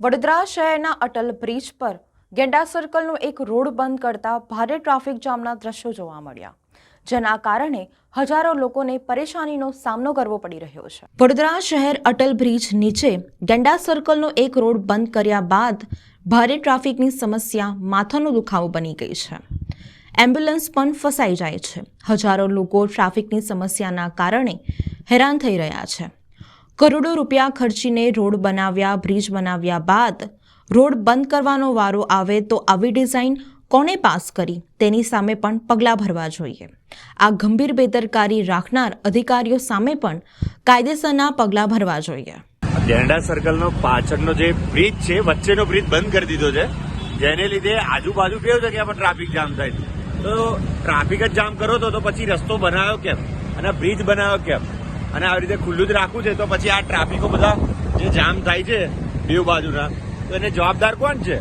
વડોદરા શહેરના અટલ બ્રિજ પર ગેંડા સર્કલનો એક રોડ બંધ કરતા ભારે ટ્રાફિક જામના દ્રશ્યો જોવા મળ્યા. જેના કારણે હજારો લોકોને પરેશાનીનો સામનો કરવો પડી રહ્યો છે. વડોદરા શહેર અટલ બ્રિજ નીચે ગેંડા સર્કલનો એક રોડ બંધ કર્યા બાદ ભારે ટ્રાફિકની સમસ્યા માથાનો દુખાવો બની ગઈ છે. એમ્બ્યુલન્સ પણ ફસાઈ જાય છે. હજારો લોકો ટ્રાફિકની સમસ્યાના કારણે હેરાન થઈ રહ્યા છે. કરોડો રૂપિયા ખર્ચીને રોડ બનાવ્યા, બ્રિજ બનાવ્યા બાદ રોડ બંધ કરવાનો વારો આવે તો આવી ડિઝાઇન કોને પાસ કરી? તેની સામે પણ પગલાં ભરવા જોઈએ. આ ગંભીર બેદરકારી રાખનાર અધિકારીઓ સામે પણ કાયદેસરના પગલાં ભરવા જોઈએ. ગેંડા સર્કલનો પાછળનો જે બ્રિજ છે, વચ્ચેનો બ્રિજ બંધ કરી દીધો છે. જેને લીધે આજુબાજુ કેવું છે કે ટ્રાફિક જામ થાય તો ટ્રાફિક જ જામ કરો તો પછી રસ્તો બનાવ્યો કેમ? અને બ્રિજ બનાવ્યો કેમ? અને આવી રીતે ખુલ્લું જ રાખવું છે, તો પછી આ ટ્રાફિકો બધા જે જામ થાય છે, બેઉ બાજુના, તો એને જવાબદાર કોણ છે?